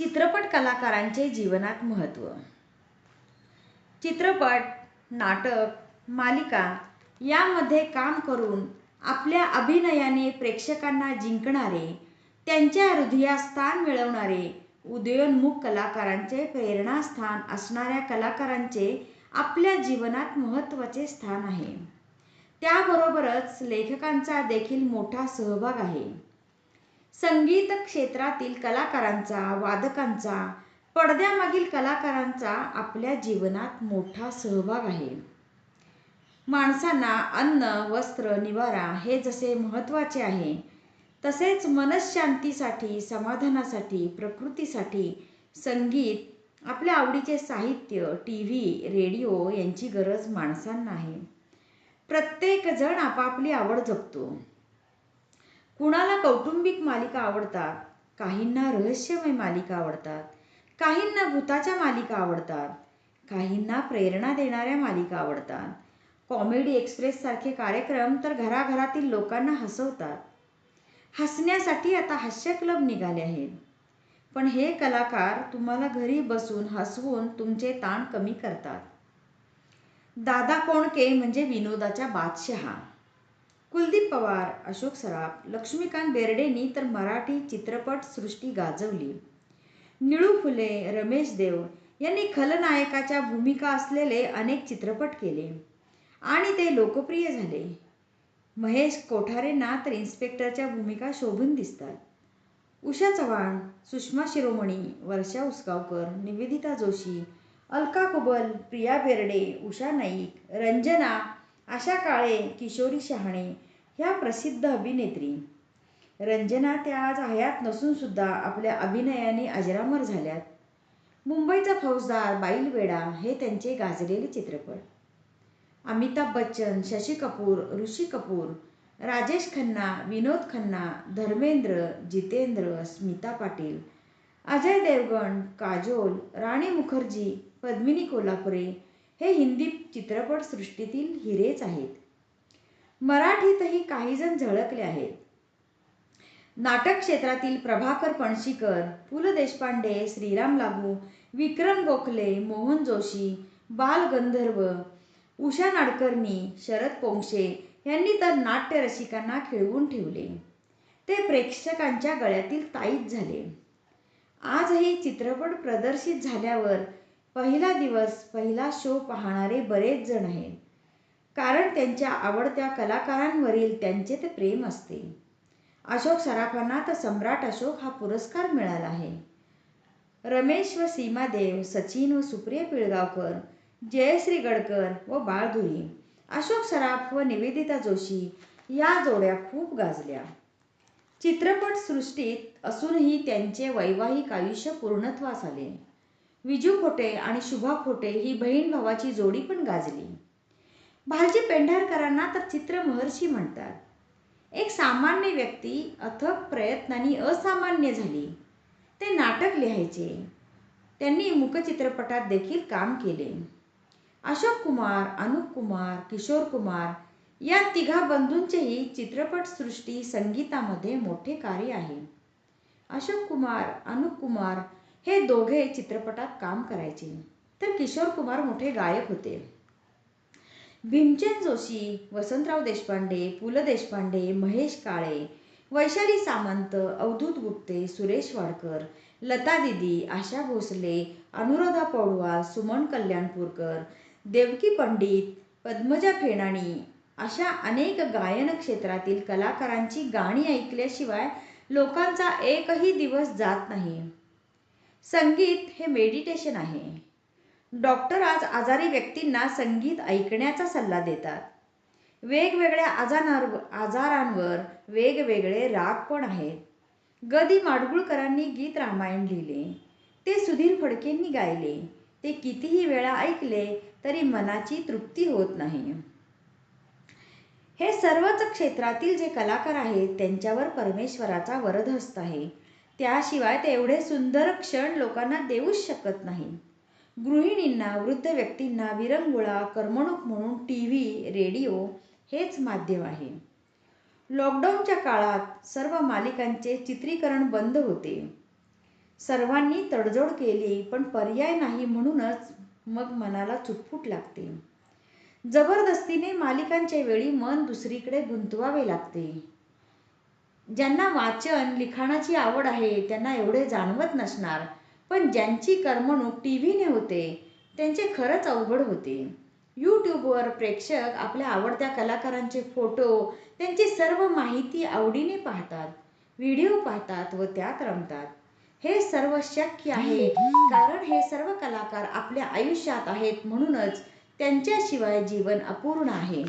चित्रपट कलाकारांचे जीवनात महत्त्व. चित्रपट नाटक मालिका यामध्ये काम करून आपल्या अभिनयाने प्रेक्षकांना जिंकणारे त्यांच्या हृदयात स्थान मिळवणारे उदयोन्मुख कलाकारांचे प्रेरणास्थान असणाऱ्या कलाकारांचे आपल्या जीवनात महत्त्वाचे स्थान आहे. त्याबरोबरच लेखकांचा देखील मोठा सहभाग आहे. संगीत क्षेत्रातील कलाकारांचा वादकांचा पडद्यामागील कलाकारांचा आपल्या जीवनात मोठा सहभाग आहे. माणसांना अन्न वस्त्र निवारा हे जसे महत्त्वाचे आहे तसेच मनःशांतीसाठी समाधानासाठी प्रकृतीसाठी संगीत आपल्या आवडीचे साहित्य टी व्ही रेडिओ यांची गरज माणसांना आहे. प्रत्येक जण आपापली आवड जपतो. कुणाला कौटुंबिक मालिका आवडतात? काहींना रहस्यमय मालिका आवडतात. काहींना भूताच्या मालिका आवडतात. काहींना प्रेरणा देणाऱ्या मालिका आवडतात. कॉमेडी एक्सप्रेस सारखे कार्यक्रम तर घराघरातील लोकांना हसवतात. हसण्यासाठी आता हास्य क्लब निघाले आहेत. पण हे कलाकार तुम्हाला घरी बसून हसवून तुमचे ताण कमी करतात. दादा कोणके म्हणजे विनोदाच्या बादशहा. पवार अशोक सराफ लक्ष्मीकांत बेर्डेंनी तर मराठी चित्रपट सृष्टी गाजवली. निळू फुले रमेश देव यांनी खलनायकाच्या भूमिका असलेले अनेक चित्रपट केले. आणि ते लोकप्रिय झाले. महेश कोठारेंना तर इन्स्पेक्टरच्या भूमिका शोभून दिसतात. उषा चव्हाण सुषमा शिरोमणी वर्षा उसगावकर निवेदिता जोशी अलका कुबल प्रिया बेर्डे उषा नाईक रंजना आशा काळे किशोरी शहाणे ह्या प्रसिद्ध अभिनेत्री. रंजना त्या आज हयात नसून सुद्धा आपल्या अभिनयाने अजरामर झाल्यात. मुंबईचा फौजदार बाईलवेडा हे त्यांचे गाजलेले चित्रपट. अमिताभ बच्चन शशी कपूर ऋषी कपूर राजेश खन्ना विनोद खन्ना धर्मेंद्र जितेंद्र स्मिता पाटील अजय देवगण काजोल राणी मुखर्जी पद्मिनी कोल्हापुरे हे हिंदी चित्रपटसृष्टीतील हिरेच आहेत. मराठीतही काहीजण झळकले आहेत. नाटक क्षेत्रातील प्रभाकर पणशीकर पु ल देशपांडे श्रीराम लागू विक्रम गोखले मोहन जोशी बाल गंधर्व उषा नाडकर्णी शरद पोंक्षे यांनी तर नाट्य रसिकांना खिळवून ठेवले. ते प्रेक्षकांच्या गळ्यातील ताईत झाले. आजही चित्रपट प्रदर्शित झाल्यावर पहिला दिवस पहिला शो पाहणारे बरेच जण आहेत. कारण त्यांच्या आवडत्या कलाकारांवरील त्यांचे ते प्रेम असते. अशोक सराफांना तर सम्राट अशोक हा पुरस्कार मिळाला आहे. रमेश व सीमादेव सचिन व सुप्रिया पिळगावकर जयश्री गडकर व बाळधुरी अशोक सराफ व निवेदिता जोशी या जोड्या खूप गाजल्या. चित्रपट सृष्टीत असूनही त्यांचे वैवाहिक आयुष्य पूर्णत्वास आले. विजू खोटे आणि शुभा खोटे ही बहीण भावाची जोडी पण गाजली. भालजी पेंढारकरांना तर चित्रमहर्षी म्हणतात. एक सामान्य व्यक्ती अथक प्रयत्नांनी असामान्य झाली. ते नाटक लिहायचे. त्यांनी मुकचित्रपटात देखील काम केले. अशोक कुमार अनुप कुमार किशोर कुमार या तिघा बंधूंचेही चित्रपटसृष्टी संगीतामध्ये मोठे कार्य आहे. अशोक कुमार अनुप कुमार हे दोघे चित्रपटात काम करायचे. तर किशोर कुमार मोठे गायक होते. भीमचंद जोशी वसंतराव देशपांडे पु ल देशपांडे महेश काळे वैशाली सामंत अवधूत गुप्ते सुरेश वाडकर लता दिदी आशा भोसले अनुराधा पौडवाल सुमन कल्याणपूरकर देवकी पंडित पद्मजा फेणाणी अशा अनेक गायन क्षेत्रातील कलाकारांची गाणी ऐकल्याशिवाय लोकांचा एकही दिवस जात नाही. संगीत हे मेडिटेशन आहे. डॉक्टर आज आजारी व्यक्तींना संगीत ऐकण्याचा सल्ला देतात. वेगवेगळ्या आजारांवर आजारांवर वेगवेगळे राग पण आहेत. ग दी माडगुळकरांनी गीत रामायण लिहिले. ते सुधीर फडकेंनी गायले. ते कितीही वेळा ऐकले तरी मनाची तृप्ती होत नाही. हे सर्वच क्षेत्रातील जे कलाकार आहेत त्यांच्यावर परमेश्वराचा वरदहस्त आहे. त्याशिवाय ते एवढे सुंदर क्षण लोकांना देऊच शकत नाही गृहिणींना वृद्ध व्यक्तींना विरंगुळा करमणूक म्हणून टी व्ही रेडिओ हेच माध्यम आहे. लॉकडाऊनच्या काळात सर्व मालिकांचे चित्रीकरण बंद होते. सर्वांनी तडजोड केली पण पर्याय नाही म्हणूनच मग मनाला चुटपुट लागते. जबरदस्तीने मालिकांच्या वेळी मन दुसरीकडे गुंतवावे लागते. ज्यांना वाचन लिखाणाची आवड आहे त्यांना एवढे जाणवत नसणार. पण ज्यांची करमणूक टी व्हीने होते त्यांचे खरंच अवघड होते. यूट्यूबवर प्रेक्षक आपल्या आवडत्या कलाकारांचे फोटो त्यांची सर्व माहिती आवडीने पाहतात व्हिडिओ पाहतात व त्यात रमतात. हे सर्व शक्य आहे कारण हे सर्व कलाकार आपल्या आयुष्यात आहेत म्हणूनच त्यांच्याशिवाय जीवन अपूर्ण आहे.